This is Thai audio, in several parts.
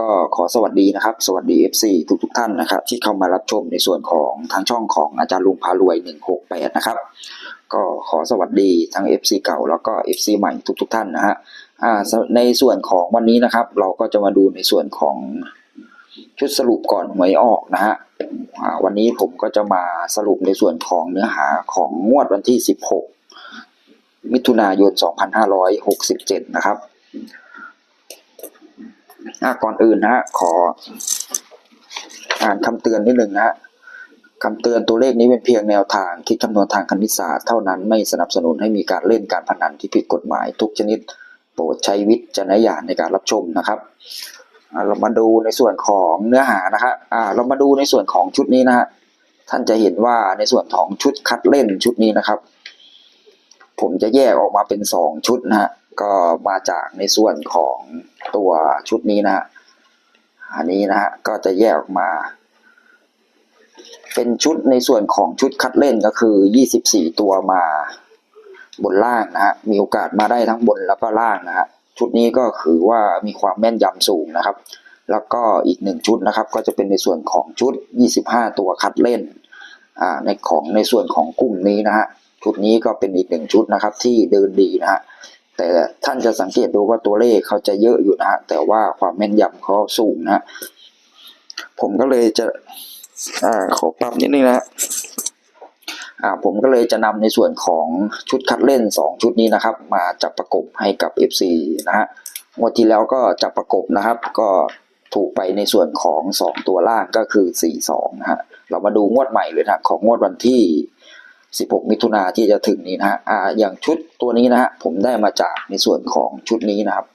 ก็ขอสวัสดีนะครับ สวัสดี FC ทุกทุกท่านนะครับ ที่เข้ามารับชมในส่วนของทางช่องของอาจารย์ลุงพารวย 168 นะครับ ก็ขอสวัสดีทั้ง FC เก่าแล้วก็ FC ใหม่ทุกทุกท่านนะฮะในส่วนของวันนี้นะครับ เราก็จะมาดูในส่วนของชุดสรุปก่อนหวยออกนะฮะวันนี้ผมก็จะมาสรุปในส่วนของเนื้อหาของงวดวันที่ 16 มิถุนายน 2567 นะครับอะ ก่อนอื่นนะฮะขออ่านคำเตือนนิดหนึ่งนะฮะคำเตือนตัวเลขนี้เป็นเพียงแนวทางคิดคำนวณทางคณิตศาสตร์เท่านั้นไม่สนับสนุนให้มีการเล่นการพนันที่ผิดกฎหมายทุกชนิด โปรดใช้วิจารณญาณในการรับชมนะครับเรามาดูในส่วนของเนื้อหานะฮะอ่าเรามาดูในส่วนของชุดนี้นะฮะท่านจะเห็นว่าในส่วนของชุดคัดเล่นชุดนี้นะครับ ผมจะแยกออกมาเป็นสองชุดนะฮะ ก็มาจากในส่วนของตัวชุดนี้นะฮะอันนี้นะฮะก็จะแยกออกมา เป็นชุดในส่วนของชุดคัดเล่นก็คือ 24 ตัวมาบนล่างนะฮะมีโอกาสมาได้ทั้งบนแล้วก็ล่างนะฮะชุดนี้ก็คือว่ามีความแม่นยำสูงนะครับ แล้วก็อีกหนึ่งชุดนะครับ ก็จะเป็นในส่วนของชุด 25 ตัวคัดเล่นอ่าในของในส่วนของกลุ่มนี้นะฮะชุดนี้ก็เป็นอีกหนึ่งชุดนะครับที่เดินดีนะฮะ แต่ท่านจะสังเกตดูว่าตัวเลขเขาจะเยอะอยู่นะฮะแต่ว่าความแม่นยำเขาสูงนะฮะผมก็เลยจะอ่าขอปรับนิดนึงนะฮะอ่าผมก็เลยจะนำในส่วนของชุดคัดเล่นสองชุดนี้นะครับ มาจับประกบให้กับ FC นะฮะงวดที่แล้วก็จับประกบนะครับ ก็ถูกไปในส่วนของสองตัวล่างก็คือสี่สองนะฮะเรามาดูงวดใหม่เลยนะของงวดวันที่ 16 มิถุนาที่จะถึงนี้นะฮะอ่าอย่างชุดตัวนี้นะฮะผมได้มาจากในส่วนของชุดนี้นะครับ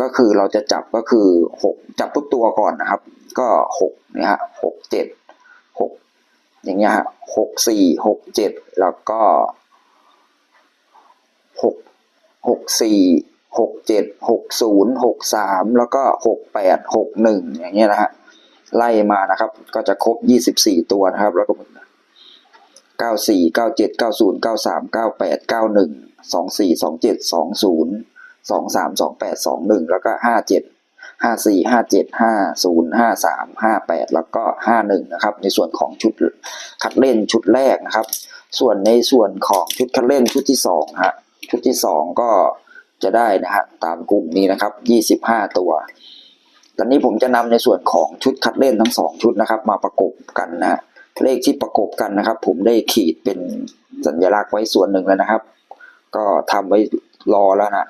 ก็คือเราจะจับก็คือ 6 จับทุกตัวก่อนนะครับ ก็6เนี่ยฮะ6 7 6 อย่างเงี้ยฮะ6 4 6 7 แล้วก็ 6 6 4 6 7 6 0 6 3 แล้วก็ 6 8 6 1 อย่างเงี้ยนะฮะไล่มานะครับ ก็จะครบ 24 ตัวนะครับ แล้วก็ เก้าสี่เก้าเจ็ดเก้าศูนย์เก้าสามเก้าแปดเก้าหนึ่งสองสี่สองเจ็ดสองศูนย์สองสามสองแปดสองหนึ่งแล้วก็ห้าเจ็ดห้าสี่ห้าเจ็ดห้าศูนย์ห้าสามห้าแปดแล้วก็ห้าหนึ่งนะครับ ในส่วนของชุดคัดเล่นชุดแรกนะครับ ส่วนในส่วนของชุดคัดเล่นชุดที่สองฮะชุดที่สองก็จะได้นะฮะตามกลุ่มนี้นะครับยี่สิบห้าตัวตอนนี้ผมจะนำในส่วนของชุดคัดเล่นทั้งสองชุดนะครับ มาประกบกันนะ เลขที่ประกบกันนะครับ ผมได้ขีดเป็นสัญลักษณ์ไว้ส่วนหนึ่งแล้วนะครับ ก็ทำไว้รอแล้วนะ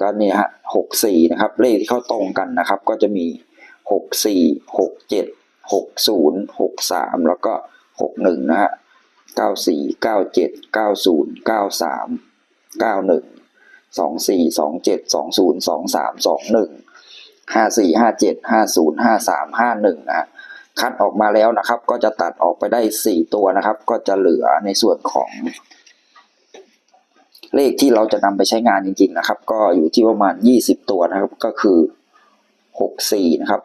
ก็นี่ฮะหกสี่นะครับ เลขที่เข้าตรงกันนะครับ ก็จะมีหกสี่หกเจ็ดหกศูนย์หกสามแล้วก็หกหนึ่งนะฮะเก้าสี่เก้าเจ็ดเก้าศูนย์เก้าสามเก้าหนึ่งสองสี่สองเจ็ดสองศูนย์สองสามสองหนึ่งห้าสี่ห้าเจ็ดห้าศูนย์ห้าสามห้าหนึ่งนะ คัดออกมาแล้วนะครับ ก็จะตัดออกไปได้ 4 ตัวนะครับ ก็จะเหลือในส่วนของ เลขที่เราจะนำไปใช้งานจริง ๆ นะครับ ก็อยู่ที่ประมาณ 20 ตัวนะครับ ก็คือ 64 นะครับ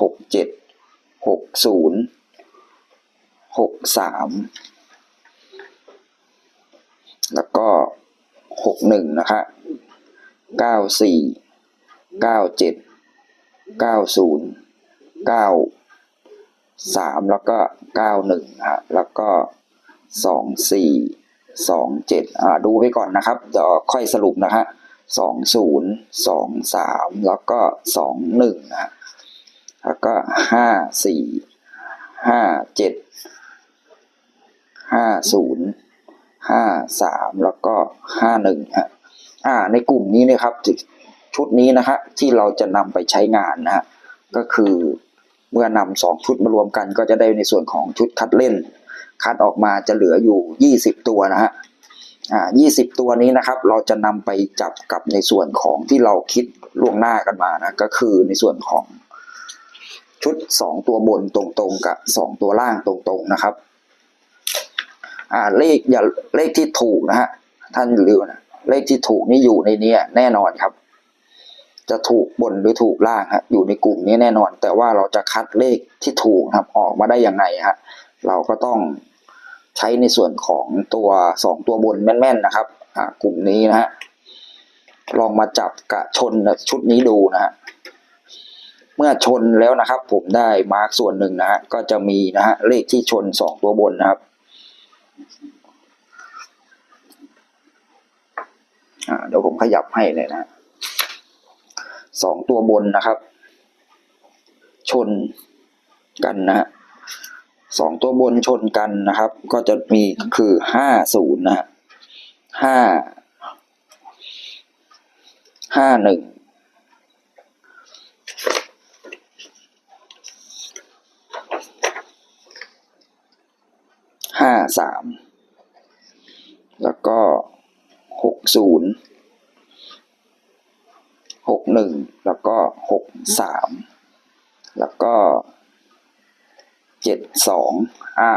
67 60 63 แล้วก็ 61 นะครับ94 97 90 9 สามแล้วก็เก้าหนึ่งฮะแล้วก็สองสี่สองเจ็ดอ่าดูไปก่อนนะครับเดี๋ยวค่อยสรุปนะฮะสองศูนย์สองสามแล้วก็สองหนึ่งนะแล้วก็ห้าสี่ห้าเจ็ดห้าศูนย์ห้าสามแล้วก็ห้าหนึ่งฮะอ่าในกลุ่มนี้นะครับชุดนี้นะฮะที่เราจะนำไปใช้งานนะฮะก็คือ เมื่อนำสองชุดมารวมกันก็จะได้ในส่วนของชุดคัดเล่น คัดออกมาจะเหลืออยู่ยี่สิบตัวนะฮะอ่ายี่สิบตัวนี้นะครับ เราจะนำไปจับกับในส่วนของที่เราคิดล่วงหน้ากันมานะก็คือในส่วนของชุดสองตัวบนตรงๆกับสองตัวล่างตรงๆนะครับอ่าเลขอย่าเลขที่ถูกนะฮะท่านลืมนะเลขที่ถูกนี่อยู่ในนี้แน่นอนครับ จะถูกบนหรือถูกล่างฮะอยู่ในกลุ่มนี้แน่นอน แต่ว่าเราจะคัดเลขที่ถูกครับออกมาได้ยังไงฮะเราก็ต้องใช้ในส่วนของตัวสองตัวบนแม่นๆนะครับกลุ่มนี้นะฮะลองมาจับกะชนชุดนี้ดูนะฮะเมื่อชนแล้วนะครับ ผมได้มาร์กส่วนหนึ่งนะฮะก็จะมีนะฮะเลขที่ชนสองตัวบนนะครับเดี๋ยวผมขยับให้เลยนะ สองตัวบนนะครับ ชนกันนะสองตัวบนชนกันนะครับ ก็จะมีคือห้าศูนย์นะฮะห้าห้าหนึ่งห้าสามแล้วก็หกศูนย์ หกหนึ่งแล้วก็หกสามแล้วก็เจ็ดสองอ่า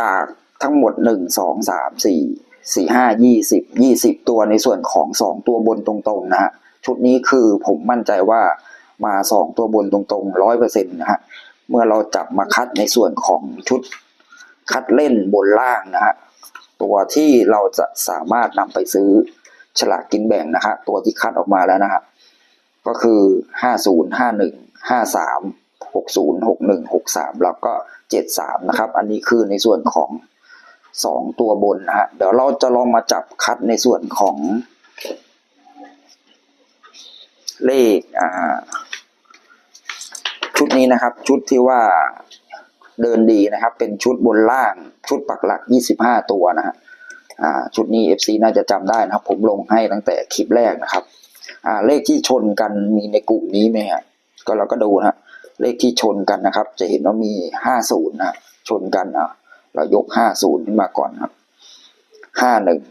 จากทั้งหมดหนึ่งสองสามสี่สี่ห้ายี่สิบยี่สิบตัวในส่วนของสองตัวบนตรงๆนะฮะชุดนี้คือผมมั่นใจว่ามาสองตัวบนตรงๆร้อยเปอร์เซ็นต์นะฮะเมื่อเราจับมาคัดในส่วนของชุดคัดเล่นบนล่างนะฮะตัวที่เราจะสามารถนำไปซื้อฉลากกินแบ่งนะฮะตัวที่คัดออกมาแล้วนะฮะ ก็คือห้าศูนย์ห้าหนึ่งห้าสามหกศูนย์หกหนึ่งหกสามแล้วก็เจ็ดสามนะครับ อันนี้คือในส่วนของสองตัวบนนะฮะเดี๋ยวเราจะลองมาจับคัดในส่วนของเลขอ่าชุดนี้นะครับ ชุดที่ว่าเดินดีนะครับ เป็นชุดบนล่างชุดปักหลักยี่สิบห้าตัวนะฮะอ่าชุดนี้ FC น่าจะจำได้นะครับ ผมลงให้ตั้งแต่คลิปแรกนะครับ อ่าเลขที่ชนกันมีในกลุ่มนี้ไหมฮะก็เราก็ดูนะฮะเลขที่ชนกันนะครับ จะเห็นว่ามีห้าศูนย์นะชนกันอะเรายกห้าศูนย์ขึ้นมาก่อนครับห้าหนึ่ง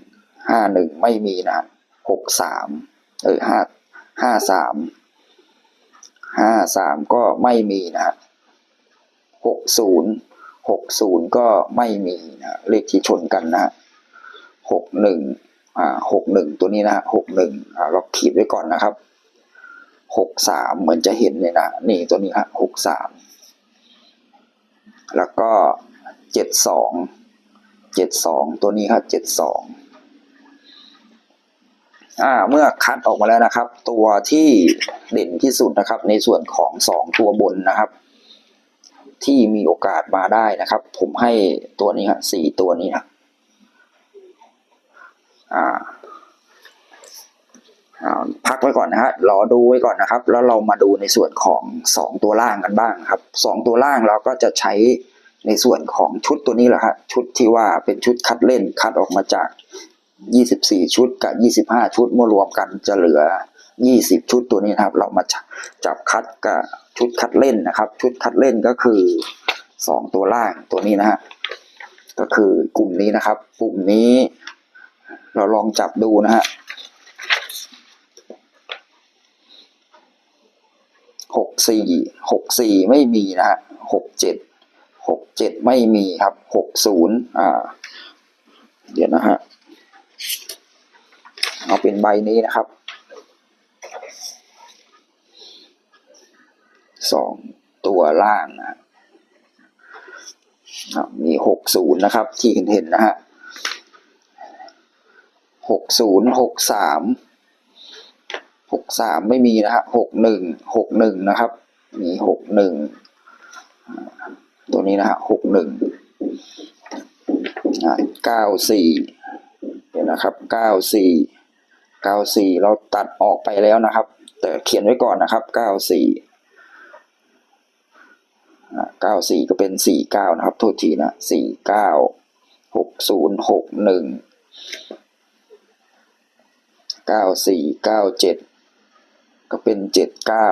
ห้าหนึ่งไม่มีนะหกสามเออห้าห้าสามห้าสามก็ไม่มีนะหกศูนย์หกศูนย์ก็ไม่มีนะเลขที่ชนกันนะหกหนึ่ง หกหนึ่งตัวนี้นะหกหนึ่งอ่าเราขีดไว้ก่อนนะครับหกสามเหมือนจะเห็นเลยนะนี่ตัวนี้ฮะหกสามแล้วก็เจ็ดสองเจ็ดสองตัวนี้ครับเจ็ดสองอ่าเมื่อคัดออกมาแล้วนะครับ ตัวที่เด่นที่สุดนะครับ ในส่วนของสองตัวบนนะครับ ที่มีโอกาสมาได้นะครับ ผมให้ตัวนี้ครับสี่ตัวนี้นะ อ่าพักไว้ก่อนนะฮะรอดูไว้ก่อนนะครับ แล้วเรามาดูในส่วนของสองตัวล่างกันบ้างครับสองตัวล่างเราก็จะใช้ในส่วนของชุดตัวนี้แหละฮะชุดที่ว่าเป็นชุดคัดเล่นคัดออกมาจาก 24 ชุดกับ 25 ชุดเมื่อรวมกันจะเหลือ 20 ชุดตัวนี้นะครับ เรามาจับคัดกับชุดคัดเล่นนะครับ ชุดคัดเล่นก็คือสองตัวล่างตัวนี้นะฮะก็คือกลุ่มนี้นะครับ กลุ่มนี้ เราลองจับดูนะฮะหกสี่หกสี่ไม่มีนะฮะหกเจ็ดหกเจ็ดไม่มีครับหกศูนย์อ่า เดี๋ยวนะฮะเอาเป็นใบนี้นะครับสองตัวล่างนะอะมีหกศูนย์นะครับ ที่เห็นเห็นนะฮะ หกศูนย์หกสามหกสามไม่มีนะฮะหกหนึ่งหกหนึ่งนะครับ มีหกหนึ่งตัวนี้นะฮะหกหนึ่งเก้าสี่เดี๋ยวนะครับเก้าสี่เก้าสี่เราตัดออกไปแล้วนะครับ แต่เขียนไว้ก่อนนะครับเก้าสี่เก้าสี่ก็เป็นสี่เก้านะครับ โทษทีนะสี่เก้าหกศูนย์หกหนึ่ง เก้าสี่เก้าเจ็ดก็เป็นเจ็ดเก้า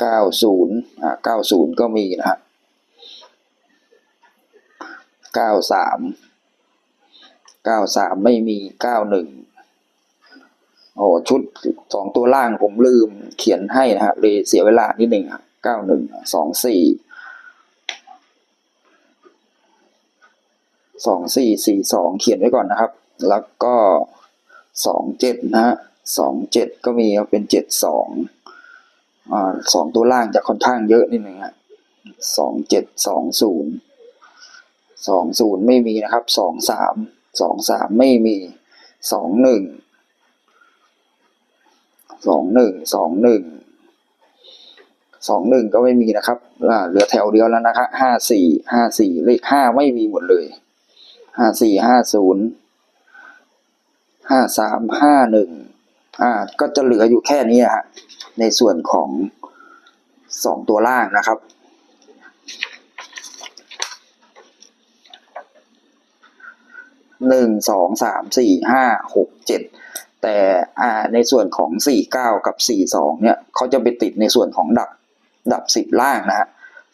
เก้าศูนย์อ่าเก้าศูนย์ก็มีนะฮะเก้าสามเก้าสามไม่มีเก้าหนึ่งโอ้ชุดสองตัวล่างผมลืมเขียนให้นะฮะเลยเสียเวลานิดหนึ่งเก้าหนึ่งสองสี่ สองสี่สี่สองเขียนไว้ก่อนนะครับ แล้วก็สองเจ็ดนะฮะสองเจ็ดก็มีเป็นเจ็ดสองอ่าสองตัวล่างจะค่อนข้างเยอะนิดหนึ่งฮะสองเจ็ดสองศูนย์สองศูนย์ไม่มีนะครับสองสามสองสามไม่มีสองหนึ่งสองหนึ่งสองหนึ่งสองหนึ่งก็ไม่มีนะครับอ่าเหลือแถวเดียวแล้วนะครับห้าสี่ห้าสี่เลขห้าไม่มีหมดเลย ห้าสี่ห้าศูนย์ห้าสามห้าหนึ่งอ่า ก็จะเหลืออยู่แค่นี้ฮะในส่วนของสองตัวล่างนะครับ หนึ่งสองสามสี่ห้าหกเจ็ดแต่อ่าในส่วนของสี่เก้ากับสี่สองเนี่ยเขาจะไปติดในส่วนของดับดับสิบล่างนะฮะ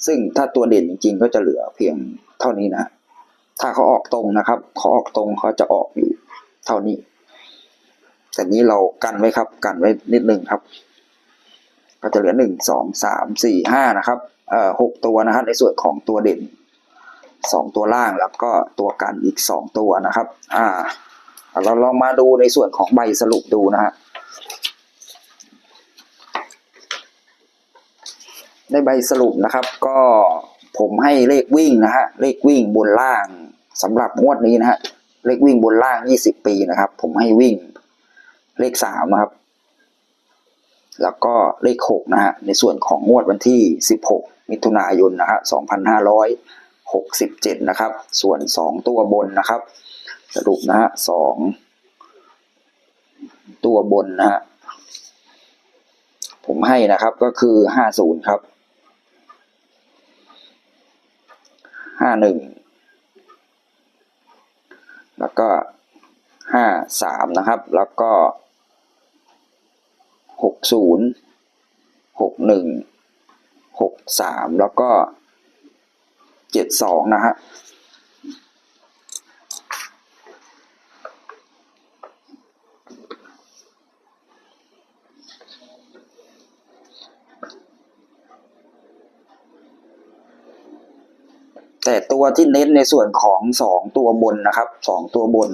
ซึ่งถ้าตัวเด่นจริงๆก็จะเหลือเพียงเท่านี้นะ ถ้าเขาออกตรงนะครับเขาออกตรงเขาจะออกอยู่เท่านี้ แต่นี้เรากันไว้ครับ กันไว้นิดนึงครับ ก็จะเหลือหนึ่งสองสามสี่ห้านะครับเอ่อหกตัวนะครับ ในส่วนของตัวเด่นสองตัวล่างแล้วก็ตัวกันอีกสองตัวนะครับ อ่า เราลองมาดูในส่วนของใบสรุปดูนะฮะในใบสรุปนะครับก็ ผมให้เลขวิ่งนะฮะเลขวิ่งบนล่างสำหรับงวดนี้นะฮะเลขวิ่งบนล่างยี่สิบปีนะครับ ผมให้วิ่งเลขสามนะครับ แล้วก็เลขหกนะฮะในส่วนของงวดวันที่สิบหกมิถุนายนนะฮะสองพันห้าร้อยหกสิบเจ็ดนะครับ ส่วนสองตัวบนนะครับ สรุปนะฮะสองตัวบนนะฮะผมให้นะครับก็คือห้าศูนย์ครับ ห้าหนึ่งแล้วก็ห้าสามนะครับ แล้วก็หกศูนย์หกหนึ่งหกสามแล้วก็เจ็ดสองนะฮะ แต่ตัวที่เน้นในส่วนของสองตัวบนนะครับสองตัวบน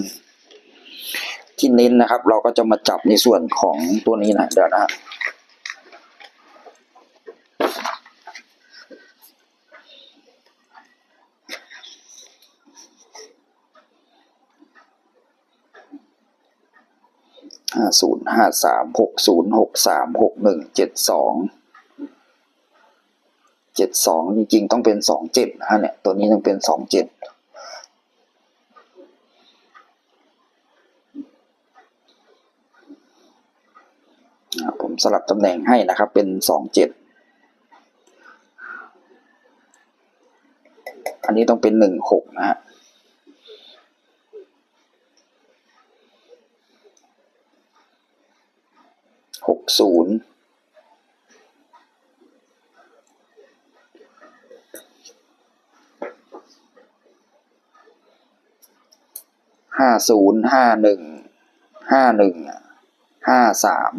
ที่เน้นนะครับ เราก็จะมาจับในส่วนของตัวนี้นะเดี๋ยวนะฮะห้าศูนย์ห้าสามหกศูนย์หกสามหกหนึ่งเจ็ดสอง เจ็ดสองจริงๆต้องเป็นสองเจ็ดนะฮะเนี่ยตัวนี้ต้องเป็นสองเจ็ดผมสลับตำแหน่งให้นะครับเป็นสองเจ็ดอันนี้ต้องเป็นหนึ่งหกนะฮะหกศูนย์ห้า ศูนย์ห้าหนึ่งห้าหนึ่งห้าสาม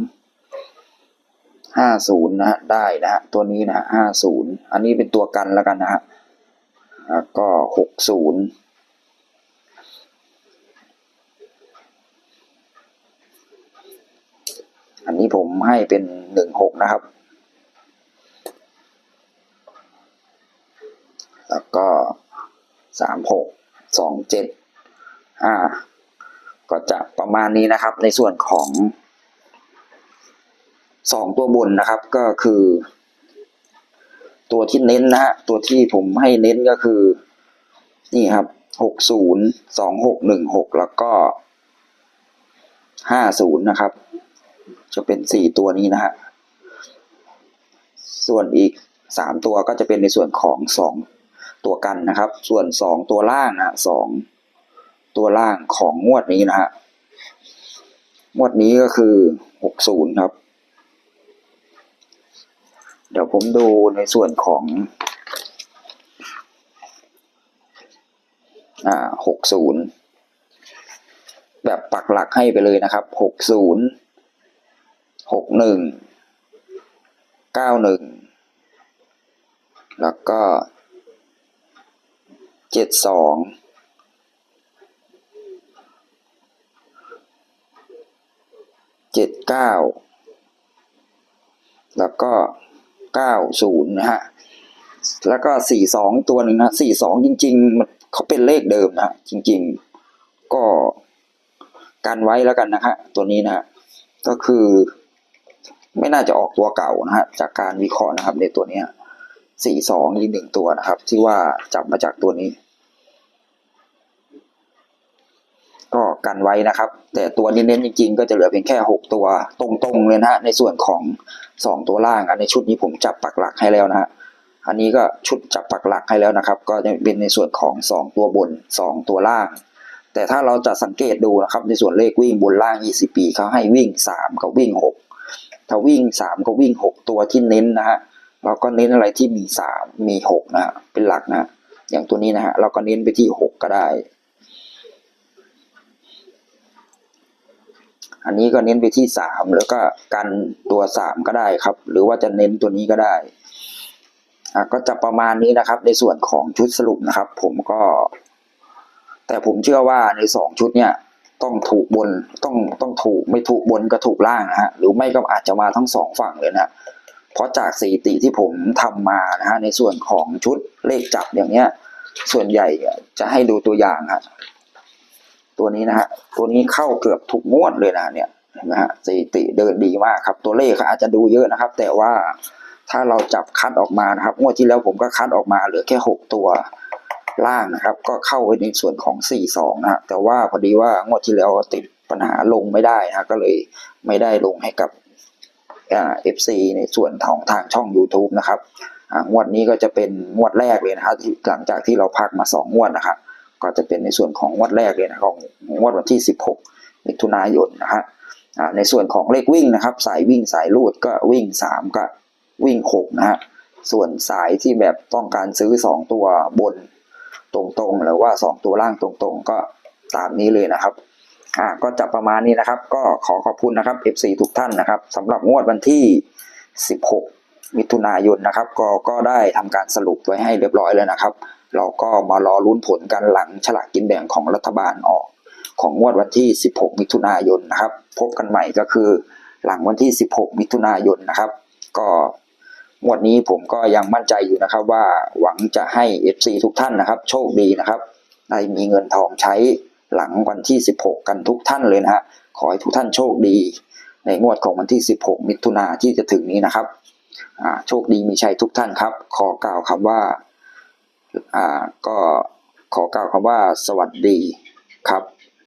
ห้าศูนย์นะฮะได้นะฮะตัวนี้นะฮะห้าศูนย์อันนี้เป็นตัวกันแล้วกันนะฮะก็หกศูนย์อันนี้ผมให้เป็นหนึ่งหกนะครับ แล้วก็สามหกสองเจ็ด อ่า ก็จะประมาณนี้นะครับ ในส่วนของสองตัวบนนะครับ ก็คือ ตัวที่เน้นนะฮะตัวที่ผมให้เน้นก็คือ นี่ครับหกศูนย์สองหกหนึ่งหกแล้วก็ห้าศูนย์นะครับ จะเป็นสี่ตัวนี้นะฮะส่วนอีกสามตัวก็จะเป็นในส่วนของสองตัวกันนะครับ ส่วนสองตัวล่างนะสอง ตัวล่างของงวดนี้นะฮะงวดนี้ก็คือหกศูนย์ครับ เดี๋ยวผมดูในส่วนของอ่าหกศูนย์แบบปักหลักให้ไปเลยนะครับหกศูนย์หกหนึ่งเก้าหนึ่งแล้วก็เจ็ดสอง เจ็ดเก้าแล้วก็เก้าศูนย์นะฮะแล้วก็สี่สองตัวหนึ่งนะสี่สองจริงๆมันเขาเป็นเลขเดิมนะจริง ๆ ก็กันไว้แล้วกันนะฮะตัวนี้นะฮะก็คือ ไม่น่าจะออกตัวเก่านะฮะจากการวิเคราะห์นะครับในตัวเนี้ยสี่สองอีกหนึ่งตัวนะครับ ที่ว่าจับมาจากตัวนี้ ก็กันไว้นะครับ แต่ตัวเน้นๆจริงๆ ก็จะเหลือเพียงแค่หกตัวตรงๆเลยนะฮะในส่วนของสองตัวล่างอันในชุดนี้ผมจับปักหลักให้แล้วนะฮะอันนี้ก็ชุดจับปักหลักให้แล้วนะครับ ก็จะเป็นในส่วนของสองตัวบนสองตัวล่าง แต่ถ้าเราจะสังเกตดูนะครับ ในส่วนเลขวิ่งบนล่าง 20 ปีเขาให้วิ่งสามกับวิ่งหกถ้าวิ่งสามก็วิ่งหกตัวที่เน้นนะฮะเราก็เน้นอะไรที่มีสามมีหกนะฮะเป็นหลักนะฮะอย่างตัวนี้นะฮะเราก็เน้นไปที่หกก็ได้ อันนี้ก็เน้นไปที่สามแล้วก็กันตัวสามก็ได้ครับ หรือว่าจะเน้นตัวนี้ก็ได้ก็จะประมาณนี้นะครับ ในส่วนของชุดสรุปนะครับ ผมก็ แต่ผมเชื่อว่าในสองชุดเนี่ย ต้องถูกบนต้องต้องถูกไม่ถูกบนก็ถูกล่างนะฮะหรือไม่ก็อาจจะมาทั้งสองฝั่งเลยนะเพราะจากสถิติที่ผมทำมานะฮะในส่วนของชุดเลขจับอย่างเงี้ย ส่วนใหญ่จะให้ดูตัวอย่างฮะ ตัวนี้นะฮะตัวนี้เข้าเกือบทุกงวดเลยนะเนี่ยเห็นไหมฮะสถิติเดินดีมากครับ ตัวเลขอาจจะดูเยอะนะครับ แต่ว่าถ้าเราจับคัดออกมานะครับงวดที่แล้วผมก็คัดออกมาเหลือแค่หกตัวล่างนะครับ ก็เข้าไปในส่วนของสี่สองนะแต่ว่าพอดีว่างวดที่แล้วติดปัญหาลงไม่ได้นะก็เลยไม่ได้ลงให้กับเอ่า FC ในส่วนของทางช่อง YouTube นะครับงวดนี้ก็จะเป็นงวดแรกเลยนะครับหลังจากที่เราพักมาสองงวดนะครับ ก็จะเป็นในส่วนของงวดแรกเลยนะของงวดวันที่ 16มิถุนายนนะฮะในส่วนของเลขวิ่งนะครับ สายวิ่งสายลูดก็วิ่ง 3 ก็วิ่ง 6 นะฮะส่วนสายที่แบบต้องการซื้อ 2 ตัวบนตรงๆ หรือว่า 2 ตัวล่างตรงๆ ก็ตามนี้เลยนะครับอ่าก็จะประมาณนี้นะครับ ก็ขอขอบคุณนะครับ FC ทุกท่านนะครับสำหรับงวดวันที่ 16 มิถุนายนนะครับ ก็ก็ได้ทำการสรุปไว้ให้เรียบร้อยแล้วนะครับ เราก็มารอลุ้นผลกันหลังฉลากกินแบ่งของรัฐบาลออก ของงวดวันที่ 16 มิถุนายนนะครับ พบกันใหม่ก็คือหลังวันที่ 16 มิถุนายนนะครับ ก็งวดนี้ผมก็ยังมั่นใจอยู่นะครับ ว่าหวังจะให้ FC ทุกท่านนะครับ โชคดีนะครับได้มีเงินทองใช้หลังวันที่ 16 กันทุกท่านเลยนะฮะขอให้ทุกท่านโชคดี ในงวดของวันที่ 16 มิถุนาที่จะถึงนี้นะครับอ่าโชคดีมีชัยทุกท่านครับ ขอกล่าวคำว่า อ่าก็ขอกล่าวคำว่าสวัสดีครับ